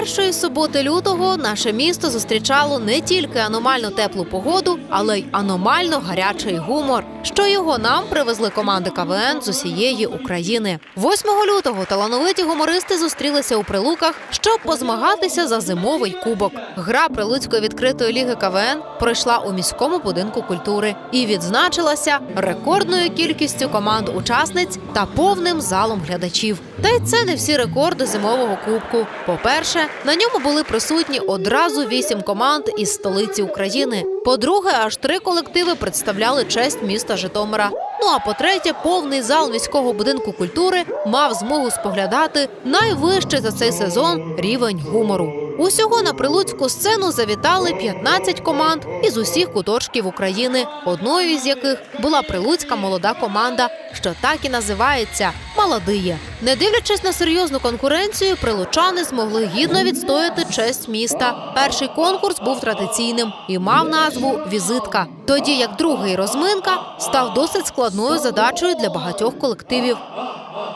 Першої суботи лютого наше місто зустрічало не тільки аномально теплу погоду, але й аномально гарячий гумор, що його нам привезли команди КВН з усієї України. 8 лютого талановиті гумористи зустрілися у Прилуках, щоб позмагатися за зимовий кубок. Гра Прилуцької відкритої ліги КВН пройшла у міському будинку культури і відзначилася рекордною кількістю команд-учасниць та повним залом глядачів. Та й це не всі рекорди зимового кубку. По-перше, на ньому були присутні одразу вісім команд із столиці України. По-друге, аж три колективи представляли честь міста Житомира. Ну а по-третє, повний зал міського будинку культури мав змогу споглядати найвищий за цей сезон рівень гумору. Усього на прилуцьку сцену завітали 15 команд із усіх куточків України, одною із яких була прилуцька молода команда, що так і називається Молодиє. Не дивлячись на серйозну конкуренцію, прилучани змогли гідно відстояти честь міста. Перший конкурс був традиційним і мав назву Візитка. Тоді як другий розминка став досить складною задачею для багатьох колективів.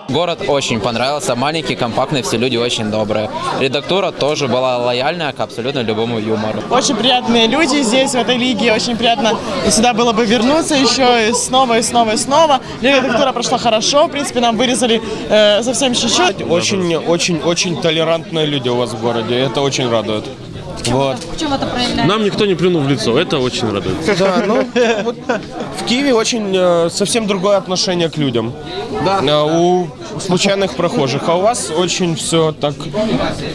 Город очень понравился, маленький, компактный, все люди очень добрые. Редактура тоже была лояльная к абсолютно любому юмору. Очень приятные люди здесь, в этой лиге. Очень приятно сюда было бы вернуться еще и снова, и снова, и снова. Редактура прошла хорошо. В принципе, нам вырезали э, совсем чуть-чуть. Очень, очень, очень толерантные люди у вас в городе. Это очень радует. Вот. Нам никто не плюнул в лицо, это очень радует. Да, ну, вот в Киеве очень э, совсем другое отношение к людям. Да. у случайных прохожих. А у вас очень все так.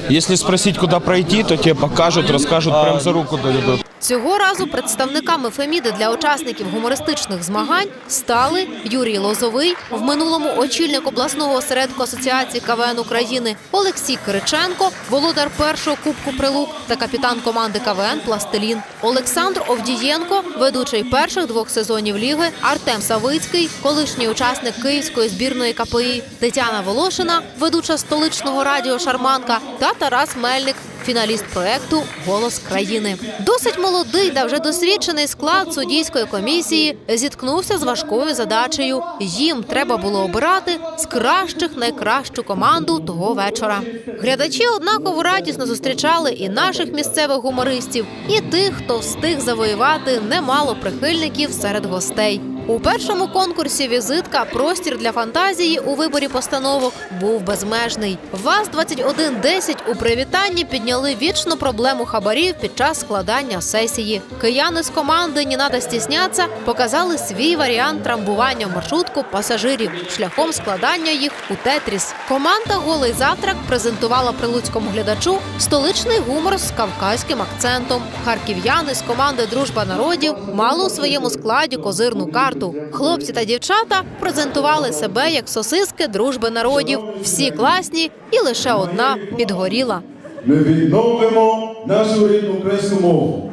Если спросить, куда пройти, то тебе покажут, расскажут, прям за руку доведут. Цього разу представниками Феміди для учасників гумористичних змагань стали Юрій Лозовий, в минулому очільник обласного осередку Асоціації КВН України, Олексій Кириченко, володар першого кубку прилук та капітан команди КВН Пластилін, Олександр Овдієнко, ведучий перших двох сезонів ліги, Артем Савицький, колишній учасник київської збірної КПІ, Тетяна Волошина, ведуча столичного радіо Шарманка та Тарас Мельник, фіналіст проекту Голос країни. Досить молодий та вже досвідчений склад суддійської комісії зіткнувся з важкою задачею. Їм треба було обирати з кращих найкращу команду того вечора. Глядачі однаково радісно зустрічали і наших місцевих гумористів, і тих, хто встиг завоювати немало прихильників серед гостей. У першому конкурсі візитка простір для фантазії у виборі постановок був безмежний. ВАЗ 2110 у привітанні підняли вічну проблему хабарів під час складання сесії. Кияни з команди «Не надо стісняться» показали свій варіант трамбування маршрутку пасажирів шляхом складання їх у тетріс. Команда Голий завтрак презентувала прилуцькому глядачу столичний гумор з кавказьким акцентом. Харків'яни з команди Дружба народів мали у своєму складі козирну карту. Хлопці та дівчата презентували себе як сосиски дружби народів. Всі класні, і лише одна підгоріла. Ми відновимо нашу рідну українську мову.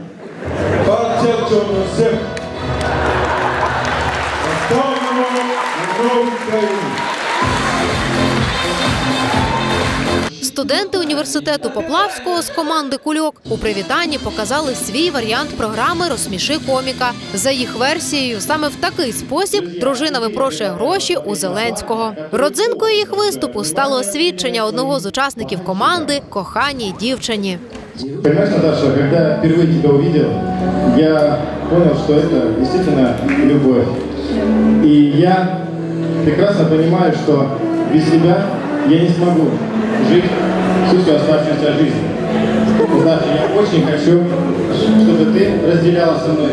Партія Чорнозем. Поставимо на нову країну. Студенти університету Поплавського з команди Кульок у привітанні показали свій варіант програми Розсміши коміка. За їх версією, саме в такий спосіб дружина випрошує гроші у Зеленського. Родзинкою їх виступу стало освідчення одного з учасників команди коханій дівчині. Понимаешь, Наташа, я впервые тебя увидел, я понял, что это действительно любовь. И я прекрасно понимаю, что без тебя я не смогу жить всю свою оставшуюся жизнь. Наташа, я очень хочу, чтобы ты разделяла со мной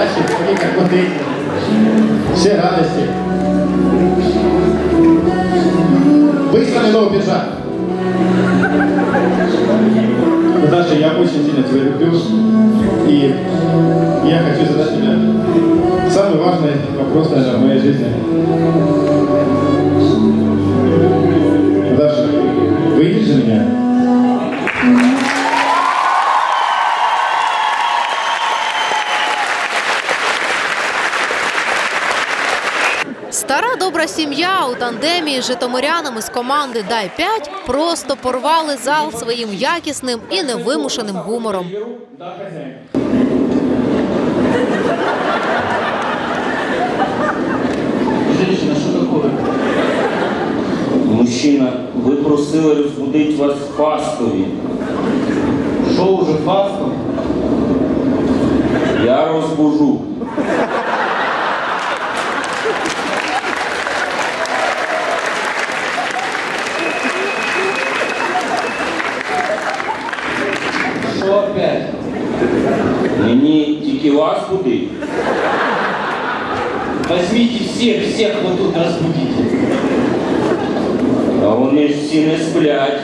неудачи, такие как вот эти, все радости. Быстро мне новый пиджак. Наташа, я очень сильно тебя люблю, и я хочу задать тебе самый важный вопрос, наверное, в моей жизни. Сім'я у тандемі з житомирянами з команди Дай 5 просто порвали зал своїм якісним і невимушеним гумором. Женщина, Мужчина, ви просили розбудити вас в Фастові. Що уже фастом? Я розбужу. опять? Мені тільки вас будить. Возьмите всех, всех вот тут разбудите. А вони ж всі не сплять.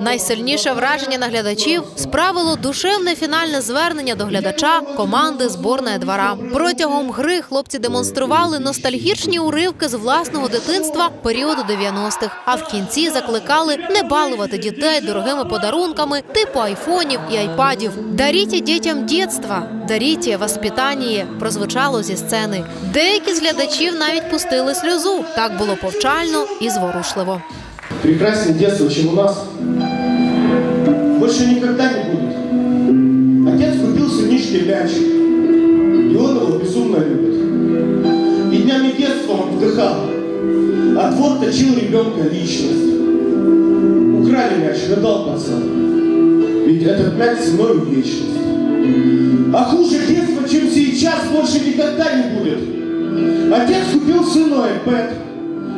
Найсильніше враження на глядачів справило душевне фінальне звернення до глядача команди зборної двора. Протягом гри хлопці демонстрували ностальгічні уривки з власного дитинства періоду 90-х, а в кінці закликали не балувати дітей дорогими подарунками типу айфонів і айпадів. Даріть дітям дітства, даріть воспитання, прозвучало зі сцени. Деякі з глядачів навіть пустили сльозу. Так було повчально і зворушливо. Прекраснее детство, чем у нас, больше никогда не будет. Отец купил сынишке мяч, и он его безумно любит. И днями детства он вдыхал, а двор точил ребенка личность. Украли мяч, рыдал пацан. Ведь этот мяч ценой вечность. А хуже детства, чем сейчас, больше никогда не будет. Отец купил сыну iPad,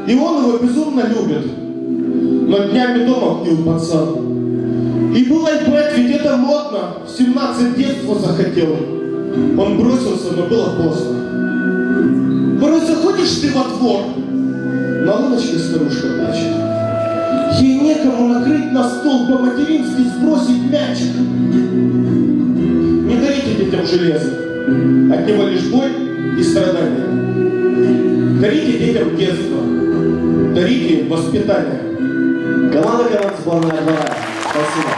и он его безумно любит. Но днями дома пил пацан. Это модно. В 17 детства захотел. Он бросился, но было поздно. Порой заходишь ты во двор, на луночке старушка плачет. Ей некому накрыть на стол, по-матерински сбросить мячик. Не дарите детям железо. От него лишь боль и страдания. Дарите детям детство. Дарите воспитание. Команда двора. Спасибо.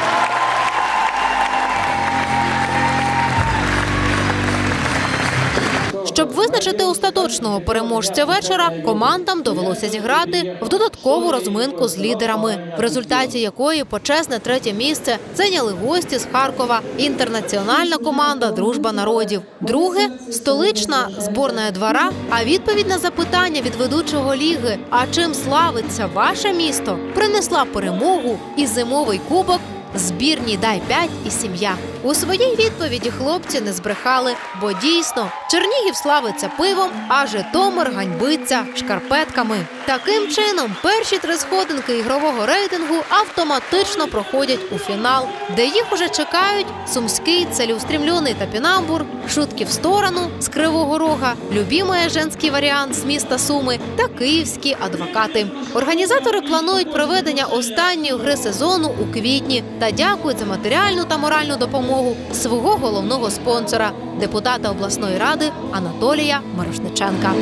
Щоб визначити остаточного переможця вечора, командам довелося зіграти в додаткову розминку з лідерами, в результаті якої почесне третє місце зайняли гості з Харкова, інтернаціональна команда Дружба народів. Друге столична зборна двора. А відповідь на запитання від ведучого ліги: а чим славиться ваше місто? Принесла перемогу і зимовий кубок збірній дай 5 і сім'я. У своїй відповіді хлопці не збрехали, бо дійсно Чернігів славиться пивом, а Житомир ганьбиться шкарпетками. Таким чином, перші три сходинки ігрового рейтингу автоматично проходять у фінал, де їх уже чекають сумський цілеустремлений топінамбур, шутки в сторону з Кривого Рога, любімий женський варіант з міста Суми та київські адвокати. Організатори планують проведення останньої гри сезону у квітні та дякують за матеріальну та моральну допомогу допомогу свого головного спонсора, депутата обласної ради Анатолія Мирошниченка.